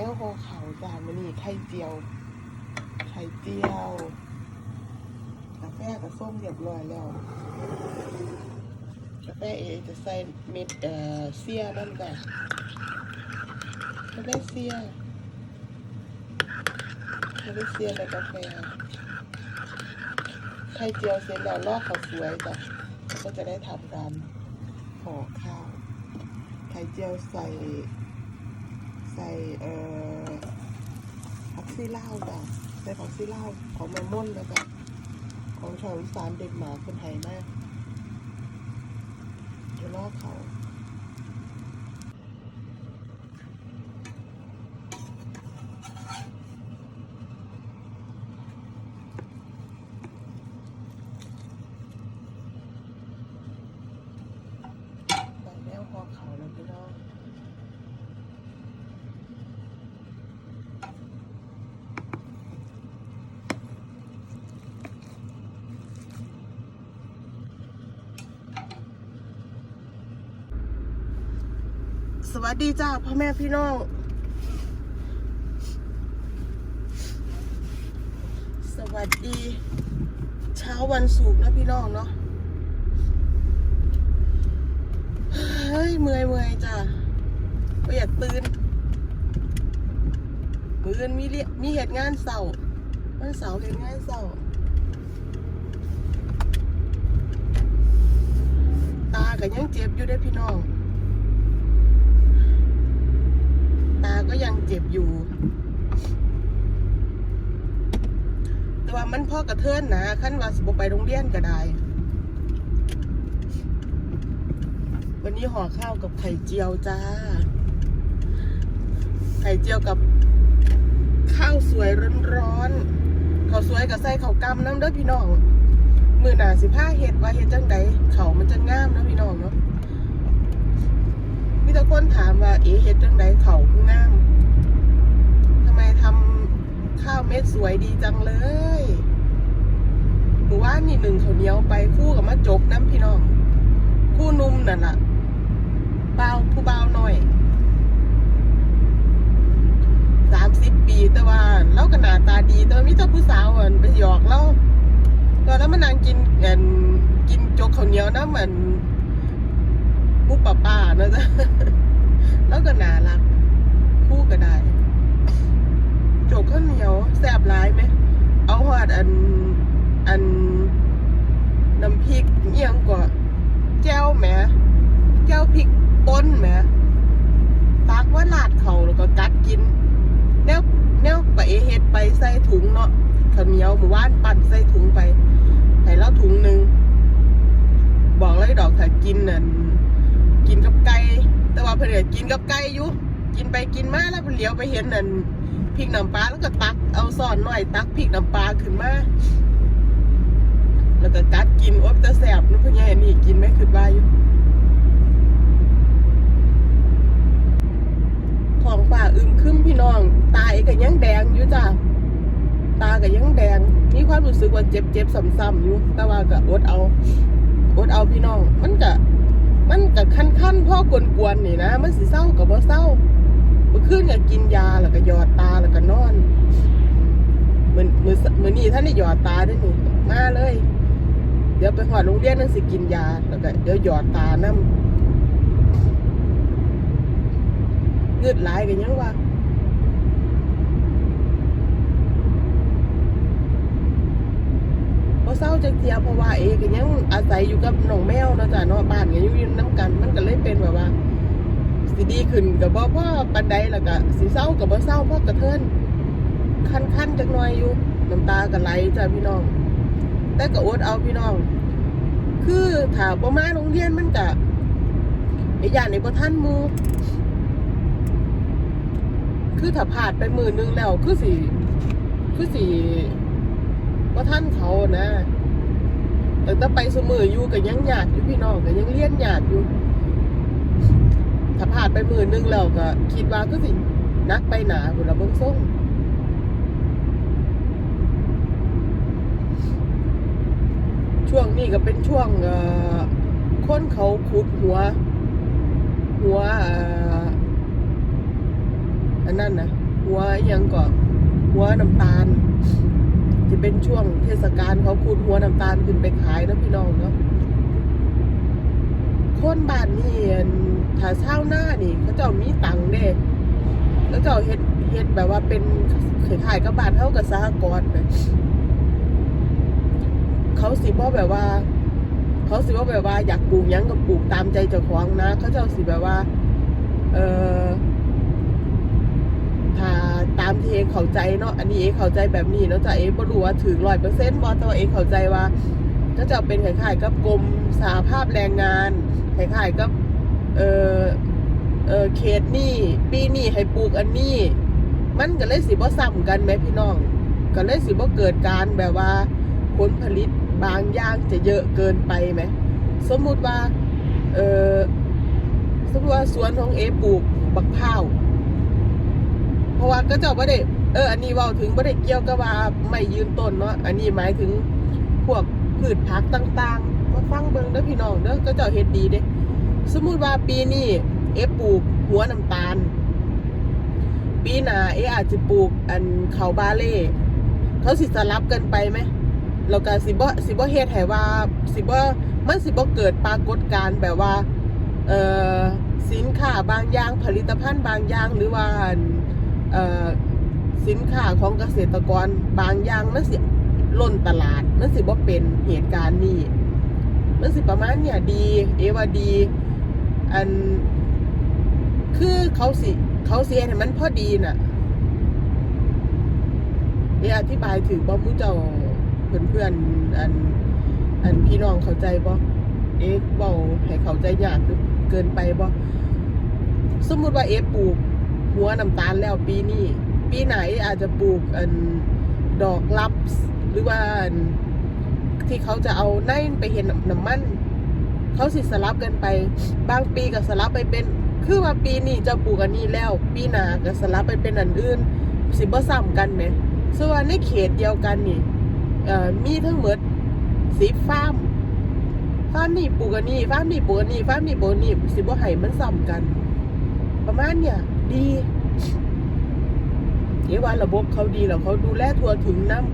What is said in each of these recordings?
แนวห่อเขาจ้ามันนี่ไข่เจียว ไข่เจียว กาแฟกับส้มเรียบร้อยแล้ว กาแฟเอจะใส่เม็ดเอ่อเสียนั่นก่อนกาแฟเสียกาแฟเสียในกาแฟ ไข่เจียวเสร็จแล้วลอกเขาสวยจ้ะก็จะได้ทำการห่อข้าว ไข่เจียวใส่ ใส่เอ่อผักซีเล่าวจ้ะใส่ผักซีเล่าของแมมม่อนแล้วก็ของชาวอีสานเด็กหมาคนไทยมากจะลอกเขา ใส่แล้วห่อเขาแล้วพี่น้อง ส วัสดีจ้าพ่อแม่พี่น้อง สวัสดี เช้าวันศุกร์นะพี่น้องเนาะเฮ้ยเมื่อยเมื่อยจ้ะก็อยากตื่นมือนมีเรียมีเหตุงานเสาร์วันเสาร์เหตุงานเสาร์ตาก็ยังเจ็บอยู่เด้พี่น้อง ตา ก็ยังเจ็บอยู่ แต่ว่ามันพ่อกระเทือนนะขั้นว่าสิบไปโรงเรียนก็ได้ วันนี้ห่อข้าวกับไข่เจียวจ้า ไข่เจียวกับข้าวสวยร้อนๆข้าวสวยกับใส่ข้าวกำน้ำเด้อพี่น้อง มือหนาสิผ้าเห็ดว่าเห็ดจังใดเขามันจะงามนะพี่น้องเนาะ มีแต่คนถามว่า เอ๋เฮ็ดจังไดเขาคืองามทำไมทำข้าวเม็ดสวยดีจังเลยหรือว่านี่หนึ่งเขาเนียวไปคู่กับมะจกน้ำพี่น้องคู่นุ่มนั่นล่ะเบาผู้เบาหน่อยสามสิบปีแต่ว่าเราก็หนาตาดีแต่ว่ามีแต่ผู้สาวอะไปหยอกเราตอนนั้นมันนางกินเงินกินจกข้าเนียวนะเหมือน มุปป้าป้านะจ๊ะแล้วก็น่ารัก คู่ก็ได้ โจกข้าวเหนียวแซ่บร้ายไหม เอาหอดอันอันน้ำพริกเอียงกว่าแจ้วแหมแจ้วพริกป่นแหมตักว่าลาดเขาแล้วก็กัดกิน แนวแนวไปเอเฮ็ดไปใส่ถุงเนาะข้าวเหนียวหมู่บ้านปั่นใส่ถุงไปให้แล้วถุงหนึ่งบอกเลยดอกถ้ากินนั่น กินกับไก่แต่ว่าเพื่อนก็กินกับไก่อยู่กินไปกินมาแล้วเพิ่นเหลียวไปเห็นนั่นพริกน้ำปลาแล้วก็ตักเอาซ่อนหน่อยตักพริกน้ำปลาขึ้นมาแล้วก็กัดกินโอ๊ยจะแสบนุ่นเพื่อนใหญ่นี่กินไหมคือว่าอยู่ท้องฟ้าอึมครึมพี่น้อง ตาเอก็ยังแดงอยู่จ้ะตาก็ยังแดงมีความรู้สึกว่าเจ็บเจ็บซ้ำๆอยู่แต่ว่าก็อดเอาอดเอาพี่น้อง มันก็ มันก็คันขั้นๆพ่อกวนๆนี่นะ มันสิเศร้ากับบ่เศร้าเมื่อคืนก็กินยาแล้วก็หยอดตาแล้วก็นอนเหมือนเหมือนเหมือนนี่ท่านได้หยอดตาด้วยนี่มาเลย เดี๋ยวไปหอดโรงเรียนนั่นสิกินยาแล้วก็เดี๋ยวหยอดตาน้ำเงือดหลายกันยังว่า พอเศร้าจักเทียเพราะว่าเอก็ยังอาศัยอยู่กับน้องแมวเนาะจ้ะเนาะบ้านก็อยู่น้ำกัน มันก็เลยเป็นแบบว่าสิดีขึ้นกับบ่พ่อปันใดแล้วก็สิเศร้ากับบ่เศร้าพ่อกระเทินคันคันๆจักหน่อยอยู่น้ำตาก็ไหลจ้ะพี่น้อง แต่ก็อดเอาพี่น้อง คือถ้าบ่มาโรงเรียนมันก็ไอ้ย่านในบ่ทันหมู่คือถ้าผ่านไปมือนึงแล้วคือสิคือสิ ว่าท่านเขานะแต่ถ้าไปเสมออยู่กับยังหยาดอยู่พี่น้องกับยังเลี้ยนหยาดอยู่ถ้าผ่านไปหมือนึงแล้วก็ คิดว่าก็สินักไปหนาบุระเบิ้งส่งช่วงนี้ก็เป็นช่วงคนเขาขุดหัว หัวอันนั้นนะหัวยังก็หัวน้ำตาล จะเป็นช่วงเทศกาลเขาคูดหัวน้ำตาลขึ้นไปขายนะพี่น้องเนาะคนบ้านนี่อั่นถ้าเช่าหน้านี่เขาเจ้ามีตังค์เด้แล้วเจ้าเฮ็ดเฮ็ดแบบว่าเป็นขายกับบ้านเท่ากับสหกรณ์ไปเขาสิบ่แบบว่า เขาสิบ่แบบว่าอยากปลูกยังก็ปลูกตามใจเจ้าของนะ เขาเจ้าสิแบบว่า เออ ตามที่เอเข้าใจเนาะอันนี้เอเข้าใจแบบนี้เนาะจ้ะเอบ่รู้ว่าถึงร้อยเปอร์เซ็นต์บ่แต่ว่าเอเข้าใจว่าก็จะเป็นคล้ายๆกับกรมสหภาพแรงงานคล้ายๆกับเออเออเขตนี่ปีนี้ให้ปลูกอันนี้ มันก็เลยสิบ่ซ้ำกันไหมพี่น้อง ก็เลยสิบ่เกิดการแบบว่าผลผลิตบางอย่างจะเยอะเกินไปไหมสมมุติว่าเออสมมติว่าสวนของเอปลูกบักพร้าว เพราะว่าก็เจ้าบ่ได้เอออันนี้เว้าถึงบ่ได้เกี่ยวกับว่าไม่ยืนต้นเนาะอันนี้หมายถึงพวกพืชผักต่างๆมาฟังเบิ่งเด้อพี่น้องเด้อก็เจ้าเฮ็ดดีเด้สมมุติว่าปีนี้เอปลูกหัวน้ำตาล ปีหน้าเออาจจะปลูกอันเขาบาเล่เขาสิสลับกันไปไหมแล้วก็สิบ่สิบ่เฮ็ดให้ว่าสิบ่มันสิบ่เกิดปรากฏการณ์แบบว่าเอ่อสินค้าบางอย่างผลิตภัณฑ์บางอย่างหรือว่า สินค้าของเกษตรกรบางอย่างมันสิล้นตลาดมันสิบ่าเป็นเหตุการณ์นี้มันสิประมาณเนี่ยดี เอว่าดี อันคือเขาสิ เขาเสียให้มันพอดีน่ะเออธิบายถึงบ่มู้เจ้าเพื่อนเพื่อนอัน อันพี่น้องเข้าใจบ่เอ๊ะเบาให้เข้าใจยากเกินไปบ่สมมุติว่าเอ๊ะปลูก หัวน้ำตาลแล้วปีนี้ ปีไหนอาจจะปลูกอันดอกลับ หรือว่าที่เขาจะเอาไนไปเห็นน้ำมัน เขาสิสลับกันไป บางปีก็สลับไปเป็น คือว่าปีนี้จะปลูกอันนี้แล้ว ปีหน้าก็สลับไปเป็นอันอื่น สิบ่ซ้ำกันไหมส่วนในเขตเดียวกันนี่มีทั้งหมดสิบฟาร์มฟาร์มนี่ปลูกอันนี้ฟาร์มนี่ปลูกอันนี้ฟาร์มนี่ปลูกอันนี้สิบ่ให้มันซ้ำกัน ประมาณเนี่ย ดีเดี๋ยวว่าระบบเขาดีแล้วเขาดูแลทั่วถึงน้ำ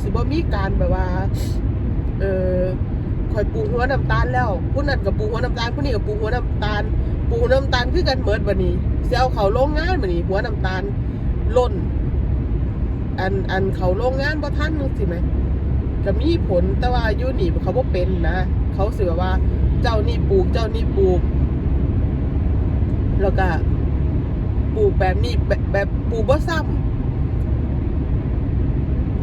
สิบ่มีการแบบว่า เออคอยปูหัวน้ำตาลแล้วผู้นั้นกับปูหัวน้ำตาลผู้นี้กับปูหัวน้ำตาล ปูน้ำตาลคือกันเหมิดวันนี้เสียเขาโรงงานวันนี้หัวน้ำตาลล่น อันอันเขาโรงงานบ่ท่านนึกสิไหมก็มีผลแต่ว่ายูนี่เขาบ่เป็นนะ เขาเสิแบบว่า เจ้านี่ปลูกเจ้านี่ปลูก แล้วก็ปลูกแบบนี้แบบแบบปลูกบ่ซ้ำ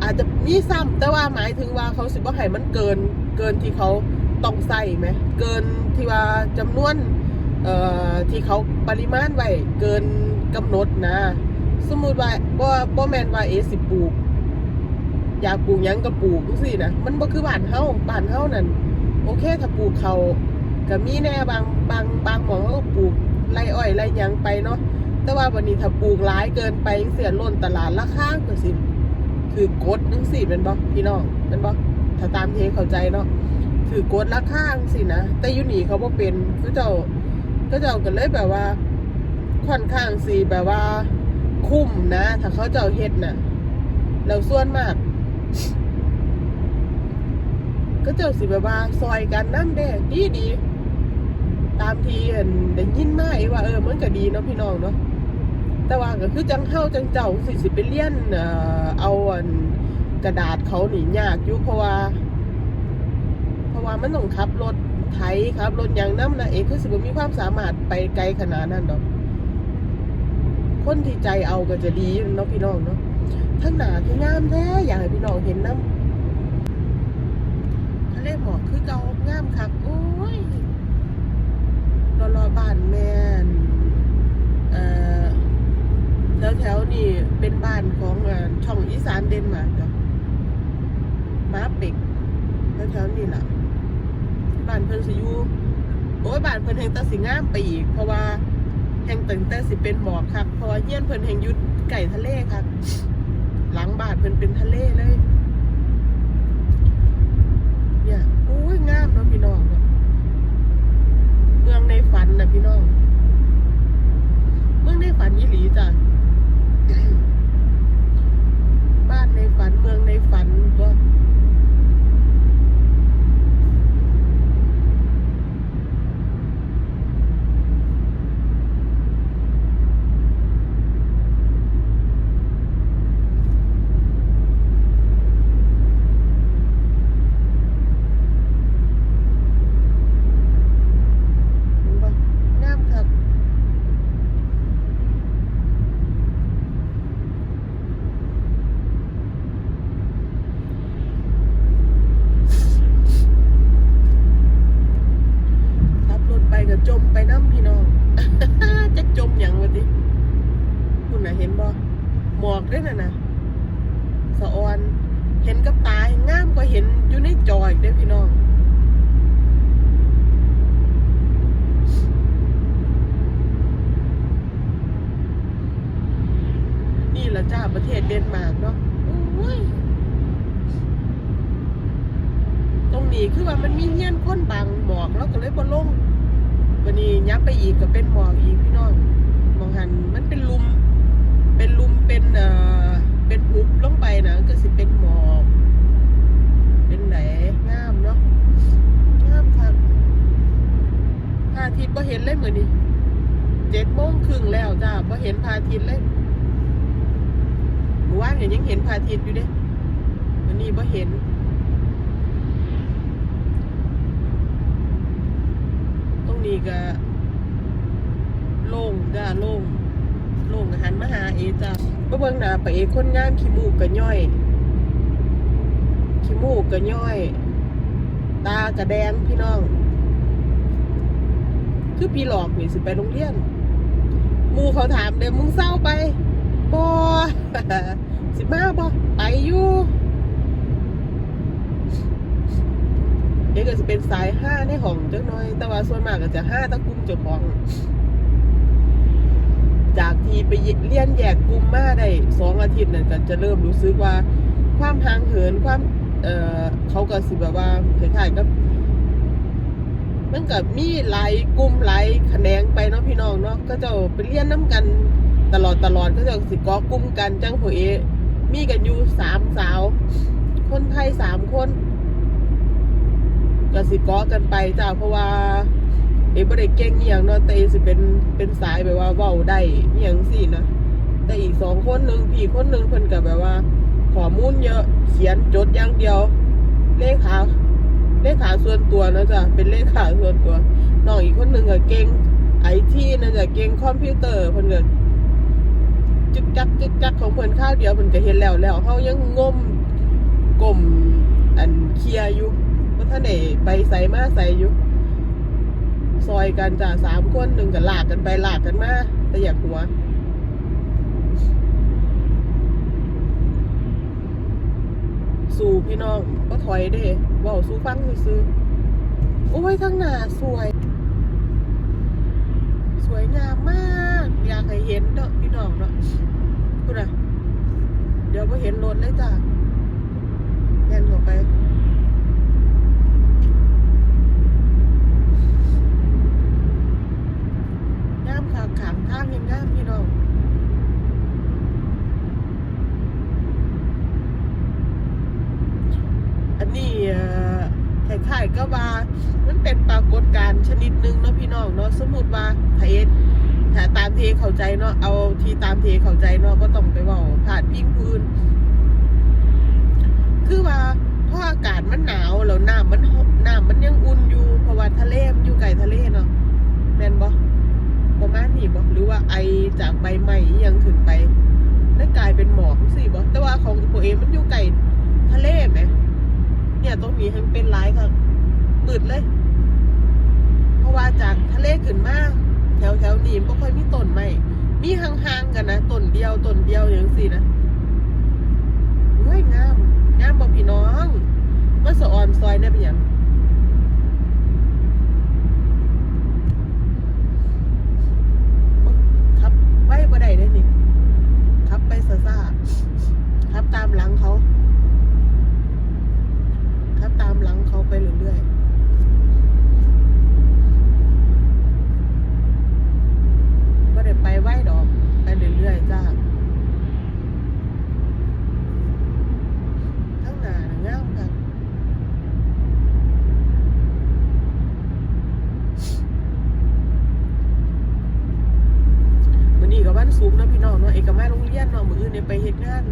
อาจจะมีซ้ำแต่ว่าหมายถึงว่าเขาสิบ่ให้มันเกิน เกินที่เขาต้องใส่ไหมเกินที่ว่าจำนวนเอ่อที่เขาปริมาณไว้เกินกำหนดนะ สมมุติว่าบ่บ่แมนว่าเอสิปลูกอยากปลูกยังก็ปลูกจังซี่นะมันบ่คือบ้านเฮาบ้านเฮานั่น โอเคถ้าปลูกเขาก็มีแน่บางบางบางหมองเขาก็ปลูกไรอ้อยไรยังไปเนาะแต่ว่าวันนี้ถ้าปลูกหลายเกินไปอังเสียล้นตลาดราคาก็สิถือกดจังซี่เป็นบ่พี่น้องเป็นบ่ถ้าตามเทเข้าใจเนาะถือกดราคาจังซี่นะแต่ยูนี่เขาบ่เป็นคือเจ้าก็เจ้าก็เลยแบบว่า ค่อนข้างสิแบบว่า คุ้มนะ ถ้าเขาเจ้าเฮ็ดน่ะแล้วส่วนมาก ก็เจ้าสิแบบว่าซอยกันน้ำแดงดีดีตามทีเห็นได้ยินมาไอ้ว่าเออมันก็ดีเนาะพี่น้องเนาะแต่ว่าก็คือจังเฮาจังเจ้าสิสิไปเลี้ยนเอ่อเอาอันกระดาษเขาหนียากอยู่เพราะว่า เพราะว่ามันต้องขับรถไถครับรถยางน้ำนะเองคือสิบมีความสามารถไปไกลขนาดนั้นดอก คนที่ใจเอาก็จะดีเนาะพี่น้องเนาะทั้งหนาที่งามแท้อยากให้พี่น้องเห็นน้ำ เลหมอกคือเก่างามคักโอ้ยรอรอบ้านแม่นเอ่อแถวแถวนี่เป็นบ้านของช่องอีสานเดนมาร์กจ้ะมาเป็กแถวแถวนี่แหละบ้านเพิ่นสิอยู่โอ้ยบ้านเพิ่นแห่งตาสิงามไปอีก เพราะว่าแห่งตึงแต่สิเป็นหมอกครับเพราะว่าเฮียนเพิ่นแห่งยุดไก่ทะเลครับ หลังบ้านเพิ่นเป็นทะเลเลย เนี่ ยโอ้ยงามเนาะพี่น้องเมืองในฝันนะพี่น้อง หมอกด้วยนะนะสะออน เห็นกับตาเห็นงามกว่าเห็นอยู่ในจออีกเด้พี่น้องนี่แหละจ้าประเทศเดนมาร์กเนาะโอ้ยตรงนี้คือว่ามันมีเงี้ยนค้นบังหมอกแล้วก็เลยบ่ลงวันนี้ยับไปอีกก็เป็นหมอกอีกพี่น้องมองหันมันเป็นลุม เป็นลุมเป็นเอ่อเป็นหุบลงไปนะก็สิเป็นหมอกเป็นไหนงามเนาะงามครับพระอาทิตย์บ่เห็นเลยเหมือนนี้เจ็ดโมงครึ่งแล้วจ้าบ่เห็นพระอาทิตย์เลยเมื่อวานเนี่ยยังเห็นพระอาทิตย์อยู่เด้วันนี้บ่เห็นตรงนี้ก็โล่งจ้าโล่ง ลงหันมาหาเอจ้าก็เบิ่งหน้าไปเอคนงามขี้มูกก็ย่อยขี้มูกก็ย่อย ตากระแดงพี่น้อง คือพี่หลอกนี่สิไปโรงเรียนมูเขาถามเด้มึงเศร้าไปบอสิมาบอไปอยู่เดี๋ยวก็จะเป็นสายห้าในห้องจังน้อย แต่ว่าส่วนมากก็จะห้าตะกุมเจ้าของ จากที่ไปเรียนแยกกลุ่มมาได้สองอาทิตย์นั่นก็จะเริ่มรู้สึกว่าความห่างเหินความเออเขาก็สิแบบว่าคล้ายๆกับมันก็มีหลายกลุ่มหลายแขนงไปเนาะพี่น้องเนาะก็จะไปเรียนน้ำกันตลอดตลอดก็จะสิกอกลุ่มกันจังผัวเอมีกันอยู่สามสาว คนไทยสามคนก็สิกอกันไปจ้าเพราะว่า เอบ่ได้เก่งอหย่างเนาะแต่เอสิเป็นเป็นสายแบบว่าเว้าได้อหย่างสินะแต่อีกสองคนหนึ่งพี่คนหนึ่งเพิ่นก็แบบว่าข้อมูลเยอะเขียนจดอย่างเดียว เลขาเลขาส่วนตัวนะจ๊ะเป็นเลขาส่วนตัวน้องอีกคนหนึ่งก็เก่งไอทีนะจ๊ะเก่งคอมพิวเตอร์เพิ่นก็จึกจักจึกจักของเพิ่นข้าวเดียวเพิ่นก็เห็นแล้วแล้วเฮายังงมกลมอันเคลียอยู่ว่าท่านได้ไปใส่มาใส่อยู่ ซอยกันจ้าสามคนหนึ่งก็ลากกันไปลากกันมาแต่อยากหัวสู่พี่น้องก็ถอยเด้เว่าสู้ฟังซื้อโอ้ยทั้งหน้าสวย สวยงามมาก อยากให้เห็นเนาะพี่น้องเนาะพูดอะเดี๋ยวพอเห็นรถเลยจ้ะแน่นเข้าไป งามขางทางยังงามพี่น้องอันนี้เอ่อคล้ายๆก็ว่ามันเป็นปรากฏการณ์ชนิดหนึ่งเนาะพี่น้องเนาะสมมติว่าไทยถ้าตามเทเข้าใจเนาะเอาทีตามเทเข้าใจเนาะก็ต้องไปเว่าผ่านพิงพื้น คือว่าเพราะอากาศมันหนาวแล้วน้ำมันหน้ำมันยังอุ่นอยู่เพราะว่าทะเลมันอยู่ไกลทะเลเนาะแม่นบ่ ประมาณนี้บ่หรือว่าไอจากใบไม้ยังขึ้นไปแล้วกลายเป็นหมอกสิบ่แต่ว่าของตัวเองมันอยู่ไกลทะเลไหมเนี่ยตรงนี้มันเป็นหลายค่ะมืดเลย เพราะว่าจากทะเลขึ้นมาแถวแถวๆนี้มันบ่ค่อยมีต้นไม้มีห่างๆกันนะต้นเดียวต้นเดียวอย่างสินะเฮ้ยงามงามบ่พี่น้องมันสะออนซอยได้เป็นหยังขับไว้บ่ได้ได้นี่ขับไปซ่าๆขับตามหลังเขาขับตามหลังเขาไปเรื่อยๆบ่ได้ไปไว้ดอก ไปเรื่อยๆจ้า ทั้งหนาน่ะงามค่ะวันนี้กับวันซุกเนาะพี่น้องเนาะเอกมาโรงเรียนเนาะมืออื่นเนี่ยไปเฮ็ดงาน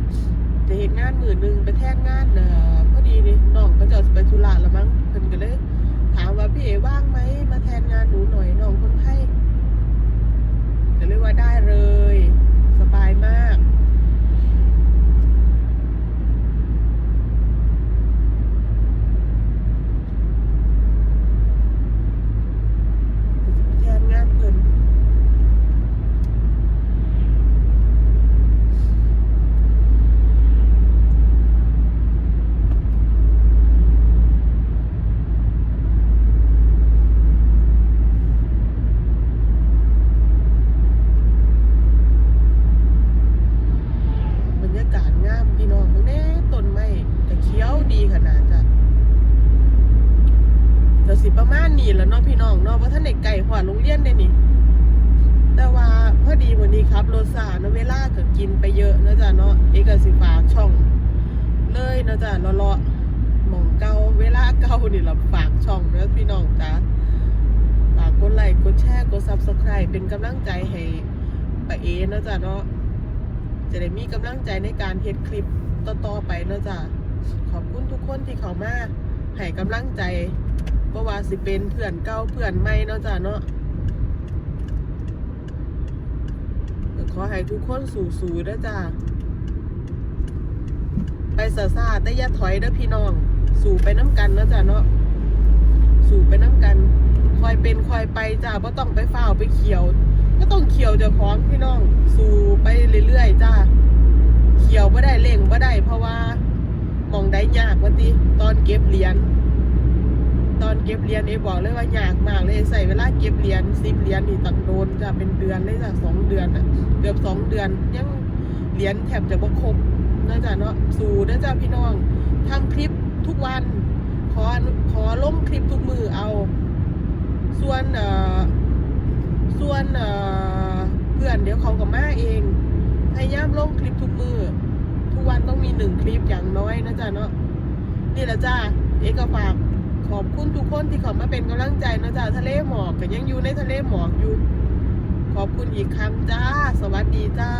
จะเฮ็ดงานมือหนึงไปแทนงานเอ่อพอดีนี่น้องก็จะไปธุระแล้วมั้งเพิ่นก็เลย ถามว่าพี่เอว่างไหมมาแทนงานหนูหน่อยน้องคนไข้ก็เลยว่าได้เลย สบายมาก แทนงานเพิ่น ว่าท่านเด็กไก่หัวโรงเรียนได้นี่ แต่ว่าพอดีวันนี้ครับโรซาเนาะเวลาก็กินไปเยอะนะจ้ะเนาะเอกก็สิฝากช่อง เลยนะจ้ะเลาะหมองเกาเวลาเก่านี่เราฝากช่องเนาะพี่น้องจ้ะฝากกดไลค์กดแชร์กด Subscribe เป็นกำลังใจให้ป้าเอนะจ้ะเนาะจะได้มีกำลังใจในการเฮ็ดคลิปต่อๆไปนะจ้ะขอบคุณทุกคนที่เข้ามาให้กำลังใจ บ่ว่าสิเป็นเพื่อนเก่าเพื่อนใหม่เนาะจ้ะเนาะขอให้ทุกคนสู้ๆเด้อจ้าไปซาซาแต่อย่าถอยเด้อพี่น้อง สู่ไปน้ำกันนะจ้าเนาะสู่ไปน้ำกันคอยเป็นคอยไปจ้าบ่ต้องไปฝ้าวไปเขียว ก็ต้องเขียวเจ้าของพี่น้อง สู่ไปเรื่อยๆจ้าเขียวบ่ได้เล่งบ่ได้ เพราะว่ามองได้ยากว่าติตอนเก็บเหรียญ ตอนเก็บเหรียญเอบอกเลยว่ายากมากเลยใส่เวลาเก็บเหรียญสิบเหรียญนี่ตังโดนจะเป็นเดือนเลยจ้ะสองเดือนอะเกือบสองเดือนยังเหรียญแทบจะบ่ครบนะจ๊ะเนาะสู่นะจ๊ะพี่น้องทำคลิปทุกวันขอขอลงคลิปทุกมือเอา ส่วนเอ่อส่วนเอ่อเพื่อนเดี๋ยวเขาก็มาเองพยายามลงคลิปทุกมือ ทุกวันต้องมีหนึ่งคลิปอย่างน้อยนะจ๊ะเนาะนี่แหละจ้าเอกฝาก ขอบคุณทุกคนที่เขามาเป็นกำลังใจนะจ๊ะทะเลหมอกก็ยังอยู่ในทะเลหมอกอยู่ ขอบคุณอีกครั้งจ้า สวัสดีจ้า